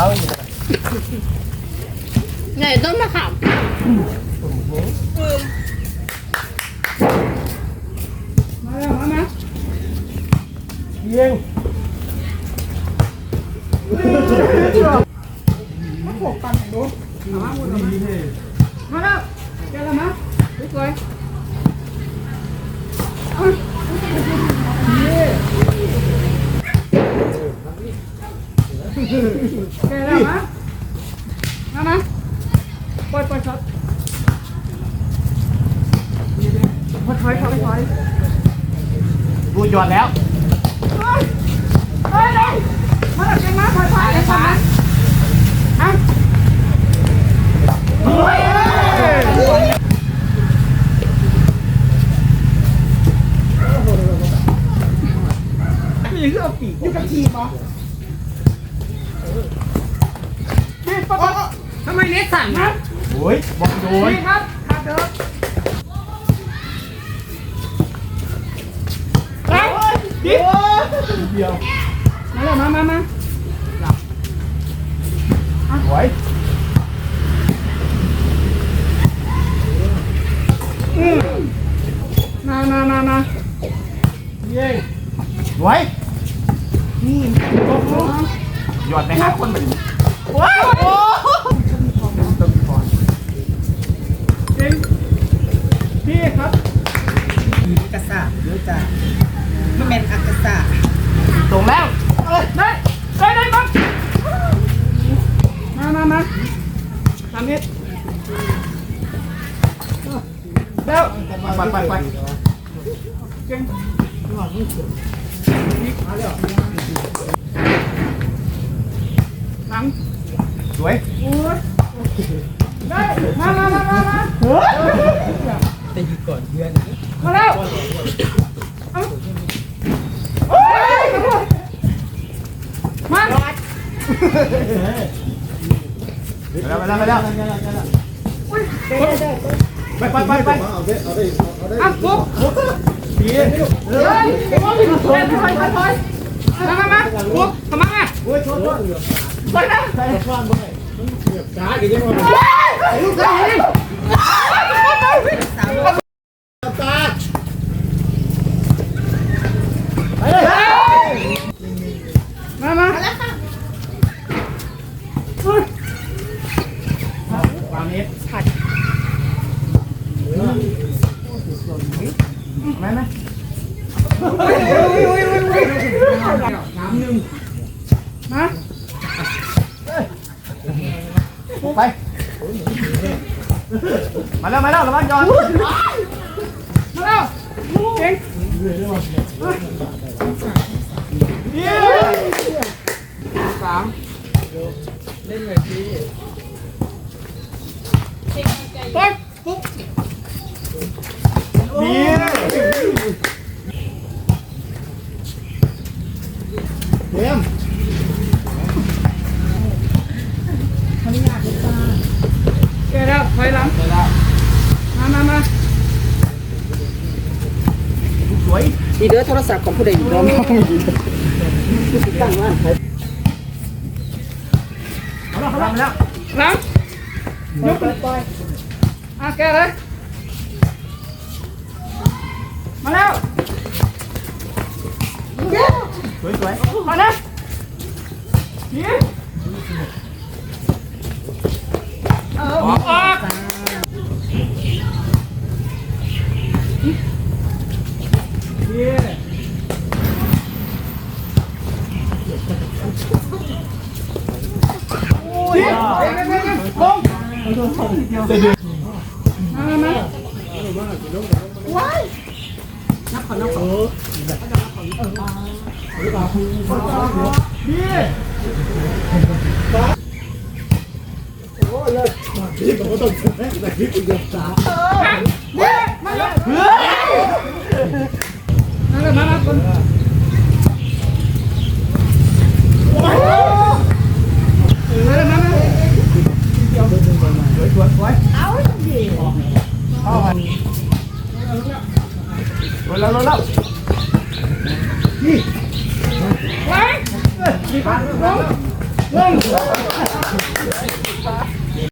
เขาอยู่นะไหนต้นมะขามมาแล้วมามาเยี่ยงมาโขกกันไหนดูเอามาหมดแล้วมามาแล้วเจอแล้วมาสวยๆเอา แกแล้วมามามาปล่อยปล่อยช็อตพอถอยถอยถอยกูหยอดแล้วเฮ้ยเฮ้ยเฮ้ยมาแล้วเก่งมากถอยถอยถอยถอยอะเฮ้ยนี่คือเอาปีก อยู่กับทีมเหรอนี่ ปะปะทำไมเน็ตสั่นครับโอ้ยบอกโดนนี่ครับครับเด้อไปดิเดียวมาแล้วมามามาสวยอืมมามามามาเยี่ยงสวยนี่โอ้โหหยอดไปหาคนแบบว้าวาเยอะไม่แม่นอักกระสาตรงแล้วเฮ้ยได้ได้ได้ครับมามามาสามนิดแล้วไปไปไปเก่งหลังสวยโอ้ยได้มามามามามา แต่อยู่ก่อนเพื่อน มาแล้วเอาโอ้ยมา ไป แล้วไปแล้วไปแล้วไปไปไปไปอะปุ๊บปีเฮ้ยเฮ้ยถอยถอยถอยถอยมามามาปุ๊บเข้ามามาโอ้ยชนชนไปนะใส่ช้อนด้วยจ้ากี่ยังไงลูกสาวนี่ตาไปเลย มามาแล้วค่ะเฮ้ย วางนี้ผัดแม่ไหม น้ำหนึ่งมา ไป มาแล้วมาแล้วระวังย้อนมาแล้วเก่งสามไปปุ๊บนี่เตรียม แกแล้วถอยหลัง เสร็จแล้ว มามามา สวยดีเด้อโทรศัพท์ของผู้ใดอยู่รอมตั้งว่ามาแล้วมาแล้วหลังยกไปอะแกเลยมาแล้วสวยสวยมาแล้วนี่เออ มามามาว้ายเฮ้ยมาแล้วมาแล้วมาแล้วคนมาแล้วมาแล้ว สวยสวยสวยเอาดิเอาไป แล้วแล้วแล้วไว้ดีป่ะลงลง